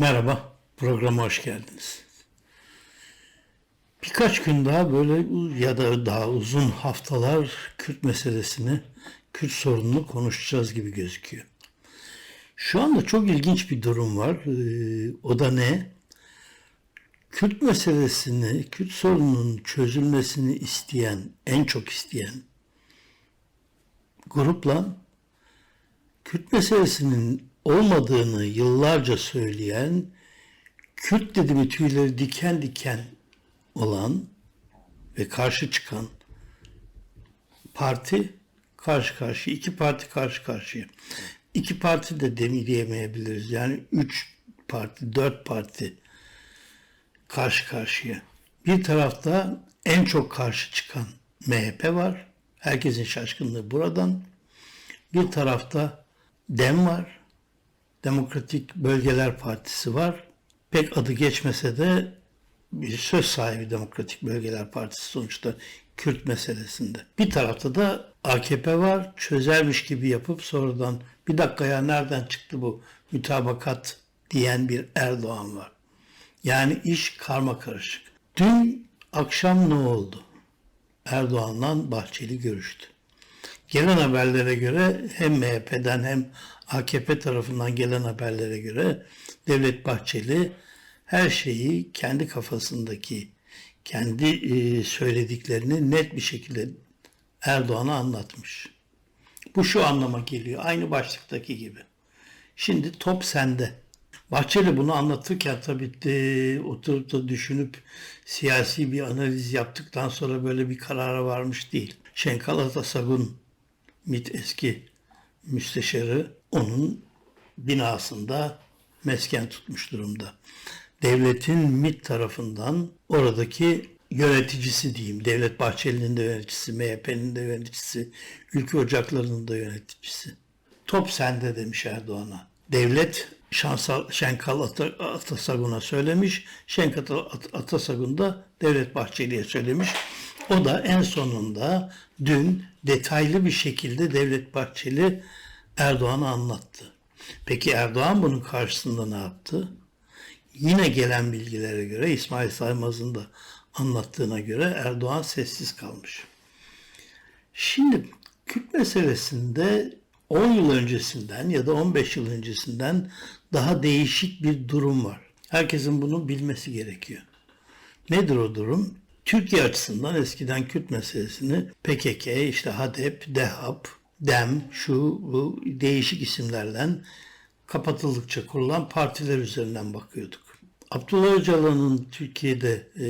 Merhaba, programa hoş geldiniz. Birkaç gün daha böyle ya da daha uzun haftalar Kürt meselesini, Kürt sorununu konuşacağız gibi gözüküyor. Şu anda çok ilginç bir durum var. Ee, o da ne? Kürt meselesini, Kürt sorununun çözülmesini isteyen, en çok isteyen grupla Kürt meselesinin olmadığını yıllarca söyleyen, Kürt dedi mi tüyleri diken diken olan ve karşı çıkan parti karşı karşıya, iki parti karşı karşıya. İki parti de demeyemeyebiliriz. Yani üç parti, dört parti karşı karşıya. Bir tarafta en çok karşı çıkan MHP var. Herkesin şaşkınlığı buradan. Bir tarafta DEM var. Demokratik Bölgeler Partisi var. Pek adı geçmese de bir söz sahibi Demokratik Bölgeler Partisi sonuçta Kürt meselesinde. Bir tarafta da AKP var. Çözermiş gibi yapıp sonradan bir dakika ya nereden çıktı bu mütabakat diyen bir Erdoğan var. Yani iş karma karışık. Dün akşam ne oldu? Erdoğan'la Bahçeli görüştü. Gelen haberlere göre hem MHP'den hem AKP tarafından gelen haberlere göre Devlet Bahçeli her şeyi kendi kafasındaki kendi e, söylediklerini net bir şekilde Erdoğan'a anlatmış. Bu şu anlama geliyor. Aynı başlıktaki gibi. Şimdi top sende. Bahçeli bunu anlatırken tabii de oturup da düşünüp siyasi bir analiz yaptıktan sonra böyle bir karara varmış değil. Şenkal Atasagun MİT eski müsteşarı onun binasında mesken tutmuş durumda. Devletin MİT tarafından oradaki yöneticisi diyeyim. Devlet Bahçeli'nin de yöneticisi, MHP'nin de yöneticisi, ülke ocaklarının da yöneticisi. Top sende demiş Erdoğan'a. Devlet Şansal, Şenkal Atasagun'a söylemiş. Şenkal Atasagun da Devlet Bahçeli'ye söylemiş. O da en sonunda dün detaylı bir şekilde Devlet Bahçeli Erdoğan'a anlattı. Peki Erdoğan bunun karşısında ne yaptı? Yine gelen bilgilere göre İsmail Saymaz'ın da anlattığına göre Erdoğan sessiz kalmış. Şimdi Kürt meselesinde 10 yıl öncesinden ya da 15 yıl öncesinden daha değişik bir durum var. Herkesin bunu bilmesi gerekiyor. Nedir o durum? Türkiye açısından eskiden Kürt meselesini PKK, işte HADEP, DEHAP, DEM, şu bu değişik isimlerle kapatıldıkça kurulan partiler üzerinden bakıyorduk. Abdullah Öcalan'ın Türkiye'de e,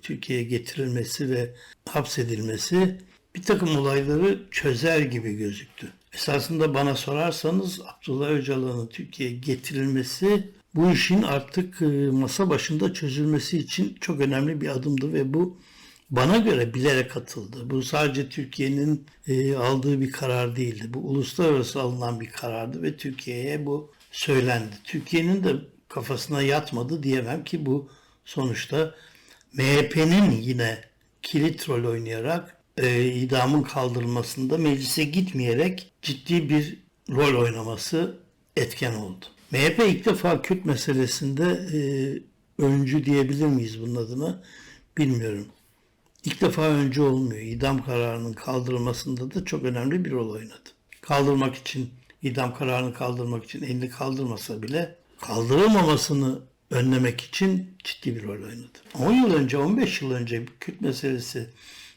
Türkiye'ye getirilmesi ve hapsedilmesi bir takım olayları çözer gibi gözüktü. Esasında bana sorarsanız Abdullah Öcalan'ın Türkiye'ye getirilmesi bu işin artık e, masa başında çözülmesi için çok önemli bir adımdı ve bu bana göre bilerek atıldı. Bu sadece Türkiye'nin e, aldığı bir karar değildi. Bu uluslararası alınan bir karardı ve Türkiye'ye bu söylendi. Türkiye'nin de kafasına yatmadı diyemem ki bu sonuçta MHP'nin yine kilit rol oynayarak e, idamın kaldırılmasında meclise gitmeyerek ciddi bir rol oynaması etken oldu. MHP ilk defa Kürt meselesinde e, öncü diyebilir miyiz bunun adına bilmiyorum. İlk defa öncü olmuyor. İdam kararının kaldırılmasında da çok önemli bir rol oynadı. Kaldırmak için, idam kararını kaldırmak için elini kaldırmasa bile kaldırılmamasını önlemek için ciddi bir rol oynadı. 10 yıl önce, 15 yıl önce Kürt meselesi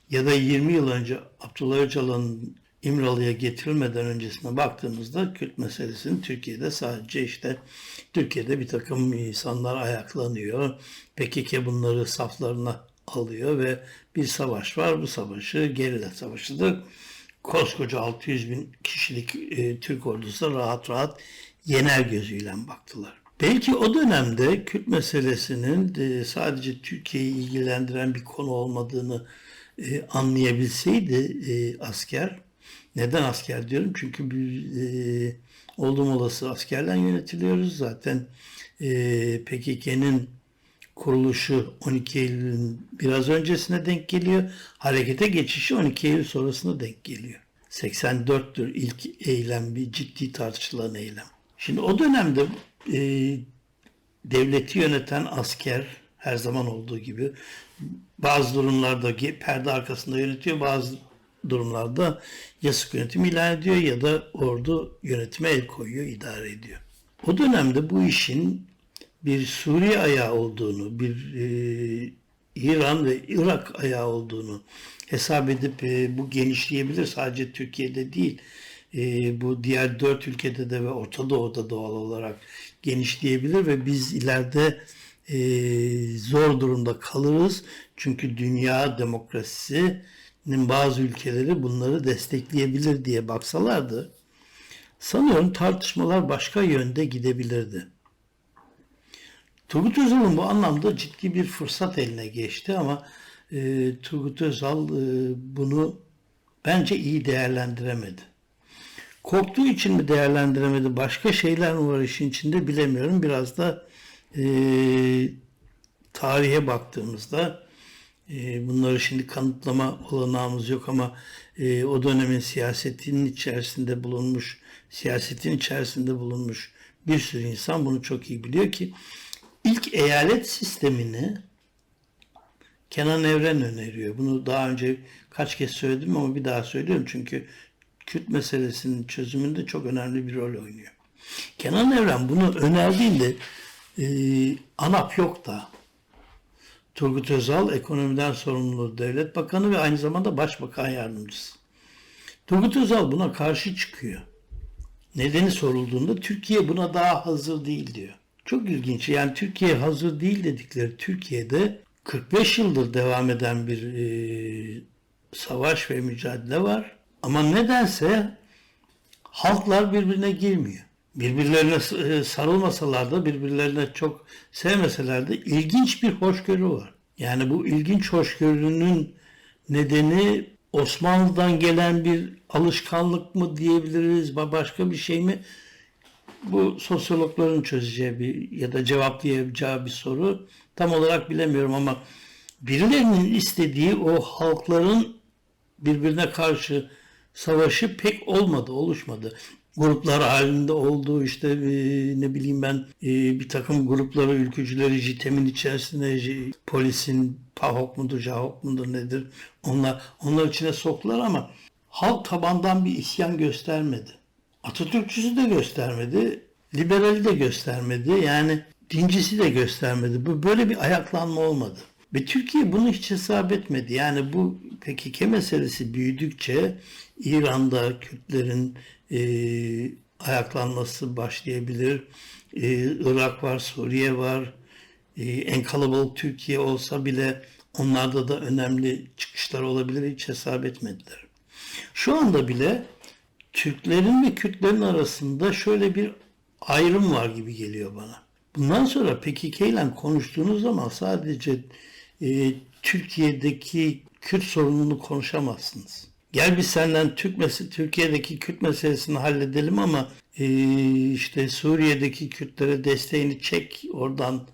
ya da 20 yıl önce Abdullah Öcalan'ın İmralı'ya getirilmeden öncesine baktığımızda Kürt meselesinin Türkiye'de sadece işte Türkiye'de bir takım insanlar ayaklanıyor. PKK bunları saflarına alıyor ve bir savaş var. Bu savaşı gerilla savaşıdır. Koskoca 600 bin kişilik e, Türk ordusu rahat rahat yener gözüyle baktılar. Belki o dönemde Kürt meselesinin e, sadece Türkiye'yi ilgilendiren bir konu olmadığını e, anlayabilseydi e, asker, neden asker diyorum? Çünkü bir e, oldum olası askerden yönetiliyoruz. Zaten e, PKK'nın kuruluşu 12 Eylül'ün biraz öncesine denk geliyor. Harekete geçişi 12 Eylül sonrasına denk geliyor. 84'tür ilk eylem bir ciddi tartışılan eylem. Şimdi o dönemde e, devleti yöneten asker her zaman olduğu gibi bazı durumlarda perde arkasında yönetiyor, bazı durumlarda ya sık yönetim ilan ediyor ya da ordu yönetime el koyuyor, idare ediyor. O dönemde bu işin bir Suriye ayağı olduğunu, bir e, İran ve Irak ayağı olduğunu hesap edip e, bu genişleyebilir sadece Türkiye'de değil e, bu diğer dört ülkede de ve Orta Doğu'da doğal olarak genişleyebilir ve biz ileride e, zor durumda kalırız. Çünkü dünya demokrasisinin bazı ülkeleri bunları destekleyebilir diye baksalardı sanıyorum tartışmalar başka yönde gidebilirdi. Turgut Özal'ın bu anlamda ciddi bir fırsat eline geçti ama e, Turgut Özal e, bunu bence iyi değerlendiremedi. Korktuğu için mi değerlendiremedi, başka şeyler mi var işin içinde bilemiyorum. Biraz da e, tarihe baktığımızda e, bunları şimdi kanıtlama olanağımız yok ama e, o dönemin siyasetinin içerisinde bulunmuş, siyasetin içerisinde bulunmuş bir sürü insan bunu çok iyi biliyor ki ilk eyalet sistemini Kenan Evren öneriyor. Bunu daha önce kaç kez söyledim ama bir daha söylüyorum çünkü Kürt meselesinin çözümünde çok önemli bir rol oynuyor. Kenan Evren bunu önerdiğinde e, ANAP yok da Turgut Özal ekonomiden sorumlu devlet bakanı ve aynı zamanda başbakan yardımcısı. Turgut Özal buna karşı çıkıyor. Nedeni sorulduğunda Türkiye buna daha hazır değil diyor. Çok ilginç. Yani Türkiye hazır değil dedikleri Türkiye'de 45 yıldır devam eden bir e, savaş ve mücadele var. Ama nedense halklar birbirine girmiyor. Birbirlerine e, sarılmasalar da birbirlerine çok sevmeseler de ilginç bir hoşgörü var. Yani bu ilginç hoşgörünün nedeni Osmanlı'dan gelen bir alışkanlık mı diyebiliriz, başka bir şey mi? Bu sosyologların çözeceği bir ya da cevaplayacağı bir soru. Tam olarak bilemiyorum ama birilerinin istediği o halkların birbirine karşı savaşı pek olmadı, oluşmadı. Gruplar halinde olduğu işte e, ne bileyim ben e, bir takım grupları, ülkücüleri JITEM'in içerisinde j- polisin PAHOK mudur, JAHOK mudur nedir onlar, onlar içine soktular ama halk tabandan bir isyan göstermedi. Atatürkçüsü de göstermedi, liberali de göstermedi. Yani dincisi de göstermedi. Bu böyle bir ayaklanma olmadı. Ve Türkiye bunu hiç hesap etmedi. Yani bu PKK meselesi büyüdükçe İran'da Kürtlerin e, ayaklanması başlayabilir. E, Irak var, Suriye var. E, en kalabalık Türkiye olsa bile onlarda da önemli çıkışlar olabilir. Hiç hesap etmediler. Şu anda bile Türklerin ve Kürtlerin arasında şöyle bir ayrım var gibi geliyor bana. Bundan sonra PKK ile konuştuğunuz zaman sadece e, Türkiye'deki Kürt sorununu konuşamazsınız. Gel biz senden Türk mes- Türkiye'deki Kürt meselesini halledelim ama e, işte Suriye'deki Kürtlere desteğini çek oradan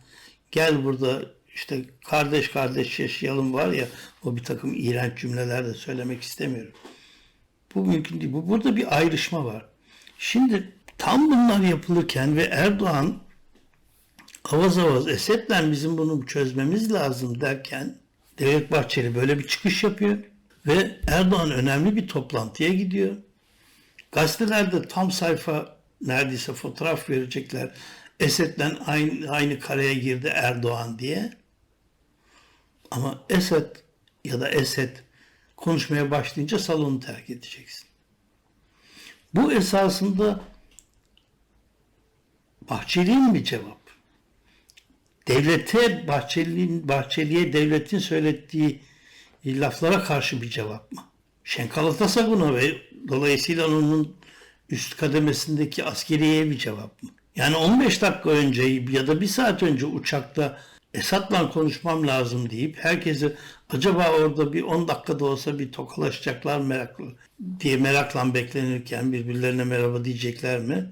gel burada işte kardeş kardeş yaşayalım var ya o bir takım iğrenç cümleler de söylemek istemiyorum. Bu mümkün değil. Bu burada bir ayrışma var. Şimdi tam bunlar yapılırken ve Erdoğan avaz avaz Esed'le bizim bunu çözmemiz lazım derken Devlet Bahçeli böyle bir çıkış yapıyor ve Erdoğan önemli bir toplantıya gidiyor. Gazetelerde tam sayfa neredeyse fotoğraf verecekler. Esed'le aynı, aynı kareye girdi Erdoğan diye. Ama Esed ya da Esed konuşmaya başlayınca salonu terk edeceksin. Bu esasında Bahçeli'nin bir cevap. Devlete Bahçeli'nin Bahçeli'ye devletin söylediği laflara karşı bir cevap mı? Şenkalatasa buna ve dolayısıyla onun üst kademesindeki askeriye bir cevap mı? Yani 15 dakika önce ya da bir saat önce uçakta Esat'la konuşmam lazım deyip herkese acaba orada bir 10 dakikada olsa bir tokalaşacaklar meraklı diye merakla beklenirken birbirlerine merhaba diyecekler mi?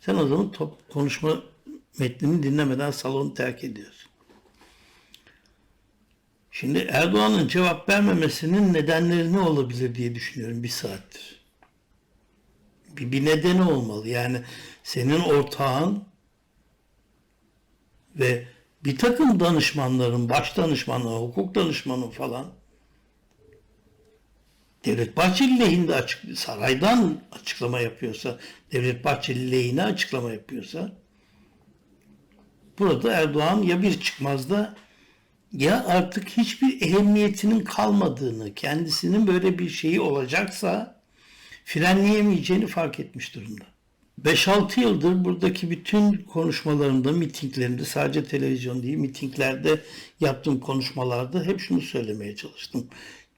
Sen o zaman top, konuşma metnini dinlemeden salonu terk ediyorsun. Şimdi Erdoğan'ın cevap vermemesinin nedenleri ne olabilir diye düşünüyorum bir saattir. Bir, bir nedeni olmalı. Yani senin ortağın ve bir takım danışmanların, baş danışmanı, hukuk danışmanı falan Devlet Bahçeli lehinde açık, saraydan açıklama yapıyorsa, Devlet Bahçeli lehine açıklama yapıyorsa burada Erdoğan ya bir çıkmazda ya artık hiçbir ehemmiyetinin kalmadığını, kendisinin böyle bir şeyi olacaksa frenleyemeyeceğini fark etmiş durumda. 5-6 yıldır buradaki bütün konuşmalarımda, mitinglerimde, sadece televizyon değil, mitinglerde yaptığım konuşmalarda hep şunu söylemeye çalıştım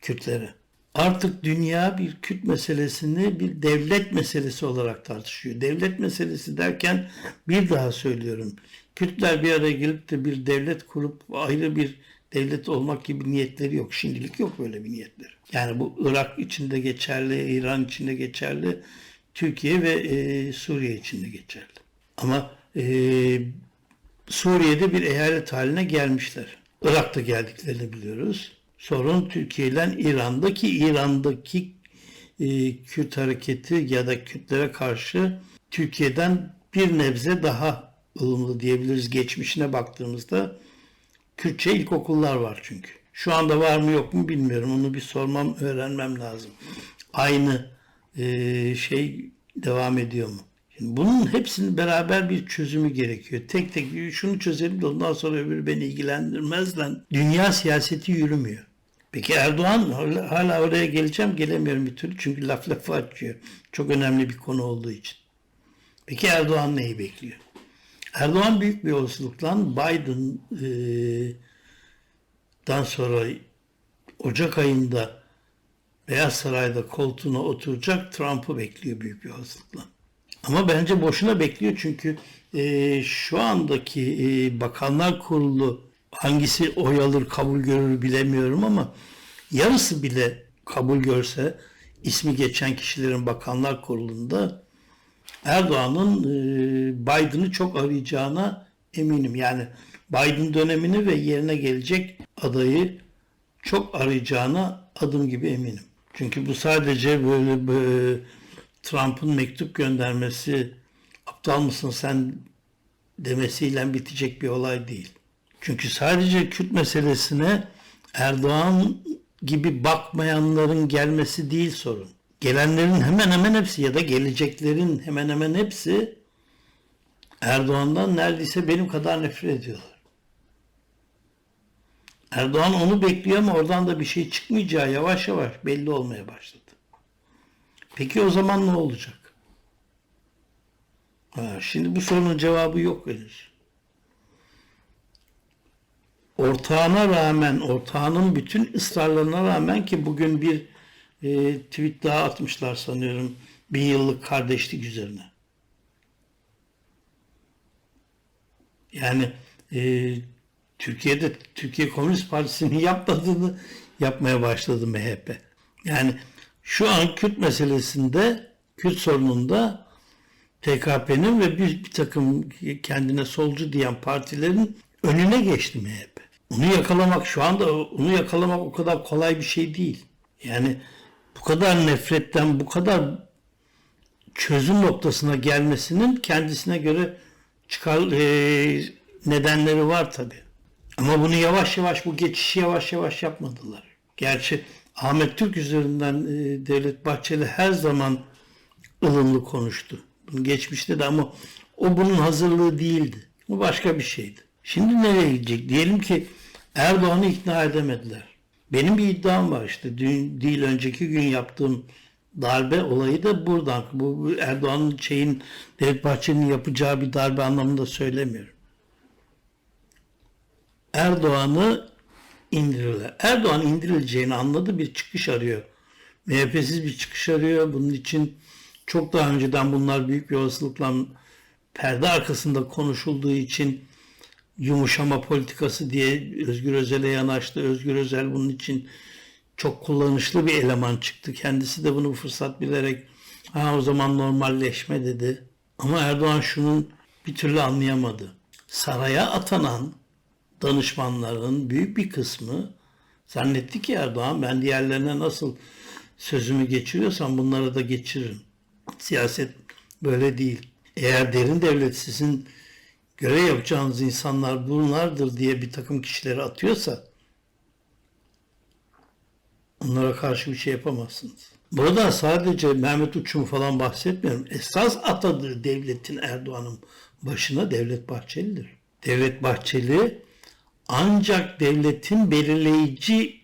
Kürtlere. Artık dünya bir Kürt meselesini bir devlet meselesi olarak tartışıyor. Devlet meselesi derken bir daha söylüyorum. Kürtler bir araya gelip de bir devlet kurup ayrı bir devlet olmak gibi niyetleri yok. Şimdilik yok böyle bir niyetleri. Yani bu Irak içinde geçerli, İran içinde geçerli, Türkiye ve e, Suriye içinde geçerli. Ama e, Suriye'de bir eyalet haline gelmişler. Irak'ta geldiklerini biliyoruz. Sorun Türkiye ile İran'daki İran'daki e, Kürt hareketi ya da Kürtlere karşı Türkiye'den bir nebze daha ılımlı diyebiliriz geçmişine baktığımızda. Kürtçe ilkokullar var çünkü. Şu anda var mı yok mu bilmiyorum. Onu bir sormam, öğrenmem lazım. Aynı e, şey devam ediyor mu? Şimdi bunun hepsinin beraber bir çözümü gerekiyor. Tek tek şunu çözelim de ondan sonra öbürü beni ilgilendirmez lan. Dünya siyaseti yürümüyor. Peki Erdoğan hala oraya geleceğim gelemiyorum bir türlü çünkü laf lafı açıyor. Çok önemli bir konu olduğu için. Peki Erdoğan neyi bekliyor? Erdoğan büyük bir olasılıkla Biden'dan sonra Ocak ayında Beyaz Saray'da koltuğuna oturacak Trump'ı bekliyor büyük bir olasılıkla. Ama bence boşuna bekliyor çünkü e, şu andaki e, Bakanlar Kurulu hangisi oy alır kabul görür bilemiyorum ama yarısı bile kabul görse ismi geçen kişilerin Bakanlar Kurulu'nda Erdoğan'ın e, Biden'ı çok arayacağına eminim. Yani Biden dönemini ve yerine gelecek adayı çok arayacağına adım gibi eminim. Çünkü bu sadece böyle, böyle Trump'ın mektup göndermesi aptal mısın sen demesiyle bitecek bir olay değil. Çünkü sadece Kürt meselesine Erdoğan gibi bakmayanların gelmesi değil sorun. Gelenlerin hemen hemen hepsi ya da geleceklerin hemen hemen hepsi Erdoğan'dan neredeyse benim kadar nefret ediyorlar. Erdoğan onu bekliyor ama oradan da bir şey çıkmayacağı yavaş yavaş belli olmaya başladı. Peki o zaman ne olacak? Ha, şimdi bu sorunun cevabı yok henüz. Ortağına rağmen, ortağının bütün ısrarlarına rağmen ki bugün bir e, tweet daha atmışlar sanıyorum. Bir yıllık kardeşlik üzerine. Yani e, Türkiye'de Türkiye Komünist Partisi'nin yapmadığını yapmaya başladı MHP. Yani şu an Kürt meselesinde, Kürt sorununda TKP'nin ve bir, bir takım kendine solcu diyen partilerin önüne geçti MHP. Onu yakalamak şu anda onu yakalamak o kadar kolay bir şey değil. Yani bu kadar nefretten bu kadar çözüm noktasına gelmesinin kendisine göre çıkar e, nedenleri var tabi. Ama bunu yavaş yavaş bu geçişi yavaş yavaş yapmadılar. Gerçi Ahmet Türk üzerinden e, Devlet Bahçeli her zaman ılımlı konuştu. Bunu geçmişte de ama o bunun hazırlığı değildi. Bu başka bir şeydi. Şimdi nereye gidecek? Diyelim ki Erdoğan'ı ikna edemediler. Benim bir iddiam var işte. Dün değil önceki gün yaptığım darbe olayı da buradan. Bu Erdoğan'ın şeyin Devlet Bahçeli'nin yapacağı bir darbe anlamında söylemiyorum. Erdoğan'ı indirirler. Erdoğan indirileceğini anladı bir çıkış arıyor. MHP'siz bir çıkış arıyor. Bunun için çok daha önceden bunlar büyük bir olasılıkla perde arkasında konuşulduğu için yumuşama politikası diye Özgür Özel'e yanaştı. Özgür Özel bunun için çok kullanışlı bir eleman çıktı. Kendisi de bunu fırsat bilerek ha o zaman normalleşme dedi. Ama Erdoğan şunun bir türlü anlayamadı. Saraya atanan danışmanların büyük bir kısmı zannetti ki Erdoğan ben diğerlerine nasıl sözümü geçiriyorsam bunları da geçiririm. Siyaset böyle değil. Eğer derin devlet sizin görev yapacağınız insanlar bunlardır diye bir takım kişileri atıyorsa onlara karşı bir şey yapamazsınız. Burada sadece Mehmet Uçum falan bahsetmiyorum. Esas atadığı devletin Erdoğan'ın başına Devlet Bahçeli'dir. Devlet Bahçeli ancak devletin belirleyici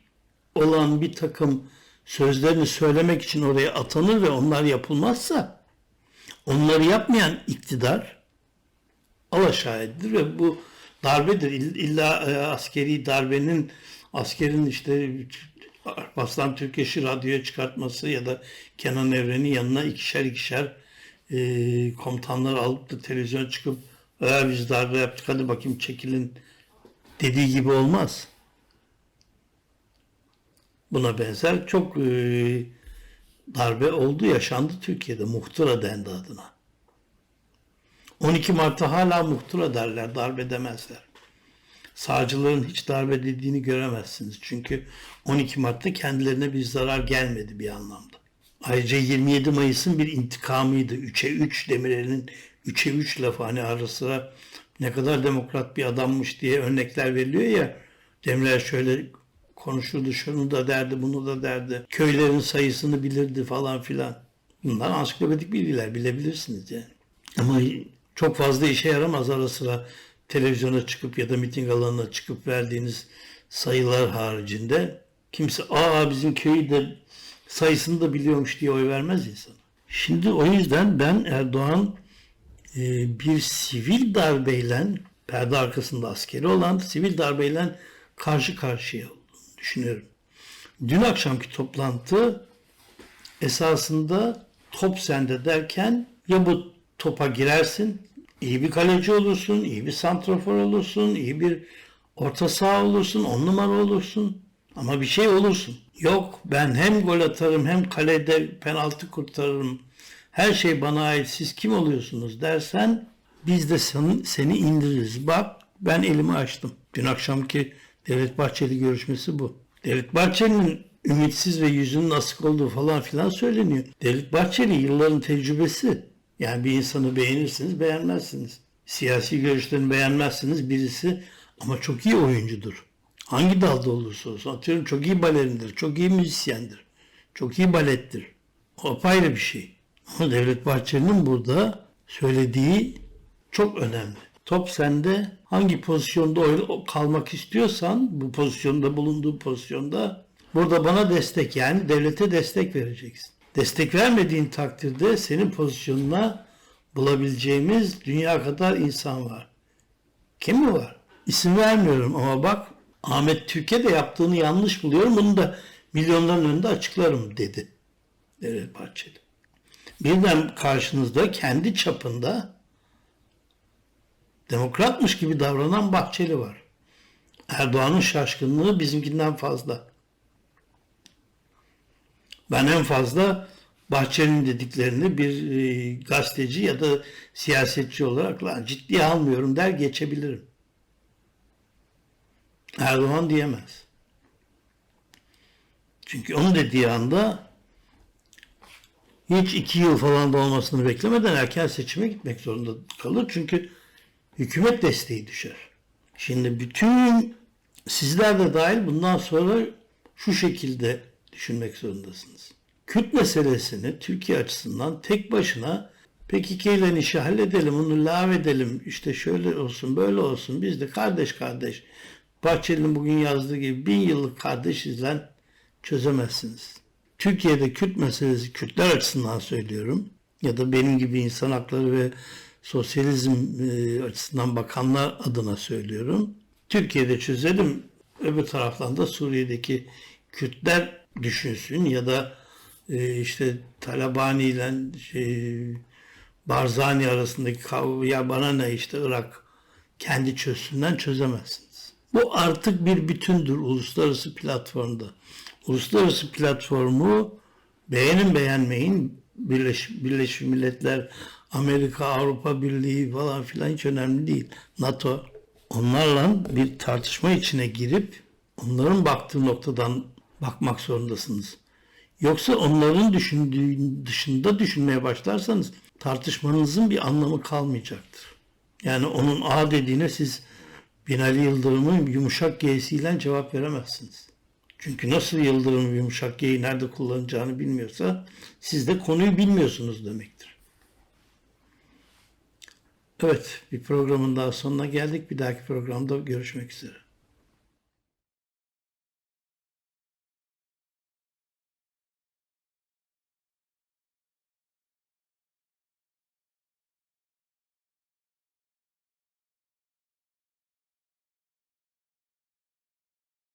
olan bir takım sözlerini söylemek için oraya atanır ve onlar yapılmazsa onları yapmayan iktidar alaşağı edilir ve bu darbedir. İll- İlla e, askeri darbenin askerin işte Aslan Türkeş'i radyoya çıkartması ya da Kenan Evren'in yanına ikişer ikişer e, komutanlar alıp da televizyona çıkıp "Ee, biz darbe yaptık hadi bakayım çekilin dediği gibi olmaz. Buna benzer çok e, darbe oldu yaşandı Türkiye'de. Muhtıra dendi adına. 12 Mart'ta hala muhtıra derler, darbe demezler. Sağcıların hiç darbe dediğini göremezsiniz. Çünkü 12 Mart'ta kendilerine bir zarar gelmedi bir anlamda. Ayrıca 27 Mayıs'ın bir intikamıydı. 3'e 3 Demirel'in 3'e 3 lafı hani ara sıra ne kadar demokrat bir adammış diye örnekler veriliyor ya. Demirel şöyle konuşurdu, şunu da derdi, bunu da derdi. Köylerin sayısını bilirdi falan filan. Bunlar ansiklopedik bilgiler, bilebilirsiniz yani. Ama çok fazla işe yaramaz ara sıra televizyona çıkıp ya da miting alanına çıkıp verdiğiniz sayılar haricinde kimse aa bizim köyü de sayısını da biliyormuş diye oy vermez insan. Şimdi o yüzden ben Erdoğan bir sivil darbeyle perde arkasında askeri olan sivil darbeyle karşı karşıya düşünüyorum. Dün akşamki toplantı esasında top sende derken ya bu topa girersin, iyi bir kaleci olursun, iyi bir santrafor olursun, iyi bir orta saha olursun, on numara olursun ama bir şey olursun. Yok ben hem gol atarım hem kalede penaltı kurtarırım. Her şey bana ait siz kim oluyorsunuz dersen biz de seni, seni indiririz. Bak ben elimi açtım. Dün akşamki Devlet Bahçeli görüşmesi bu. Devlet Bahçeli'nin ümitsiz ve yüzünün asık olduğu falan filan söyleniyor. Devlet Bahçeli yılların tecrübesi. Yani bir insanı beğenirsiniz, beğenmezsiniz. Siyasi görüşlerini beğenmezsiniz birisi ama çok iyi oyuncudur. Hangi dalda olursa olsun. Atıyorum çok iyi balerindir, çok iyi müzisyendir, çok iyi balettir. O apayrı bir şey. Devlet Bahçeli'nin burada söylediği çok önemli. Top sende hangi pozisyonda kalmak istiyorsan bu pozisyonda bulunduğu pozisyonda burada bana destek yani devlete destek vereceksin. Destek vermediğin takdirde senin pozisyonuna bulabileceğimiz dünya kadar insan var. Kim mi var? İsim vermiyorum ama bak Ahmet Türkiye de yaptığını yanlış buluyorum. Bunu da milyonların önünde açıklarım dedi. Devlet Bahçeli. Birden karşınızda kendi çapında demokratmış gibi davranan Bahçeli var. Erdoğan'ın şaşkınlığı bizimkinden fazla. Ben en fazla Bahçeli'nin dediklerini bir e, gazeteci ya da siyasetçi olarak lan ciddiye almıyorum der geçebilirim. Erdoğan diyemez. Çünkü onun dediği anda hiç iki yıl falan da olmasını beklemeden erken seçime gitmek zorunda kalır. Çünkü hükümet desteği düşer. Şimdi bütün sizler de dahil bundan sonra şu şekilde düşünmek zorundasınız. Kürt meselesini Türkiye açısından tek başına PKK ile işi halledelim, onu lağvedelim, işte şöyle olsun, böyle olsun, biz de kardeş kardeş, Bahçeli'nin bugün yazdığı gibi bin yıllık kardeşizle çözemezsiniz. Türkiye'de Kürt meselesi, Kürtler açısından söylüyorum, ya da benim gibi insan hakları ve sosyalizm e, açısından bakanlar adına söylüyorum. Türkiye'de çözelim, öbür taraftan da Suriye'deki Kürtler düşünsün ya da e, işte Talabani ile şey, Barzani arasındaki kavga ya bana ne işte Irak kendi çözsünden çözemezsiniz. Bu artık bir bütündür uluslararası platformda. Uluslararası platformu beğenin beğenmeyin Birleş, Birleşmiş Milletler, Amerika, Avrupa Birliği falan filan hiç önemli değil. NATO onlarla bir tartışma içine girip onların baktığı noktadan bakmak zorundasınız. Yoksa onların düşündüğü dışında düşünmeye başlarsanız tartışmanızın bir anlamı kalmayacaktır. Yani onun A dediğine siz Binali Yıldırım'ın yumuşak G'siyle cevap veremezsiniz. Çünkü nasıl Yıldırım yumuşak G'yi nerede kullanacağını bilmiyorsa siz de konuyu bilmiyorsunuz demektir. Evet, bir programın daha sonuna geldik. Bir dahaki programda görüşmek üzere.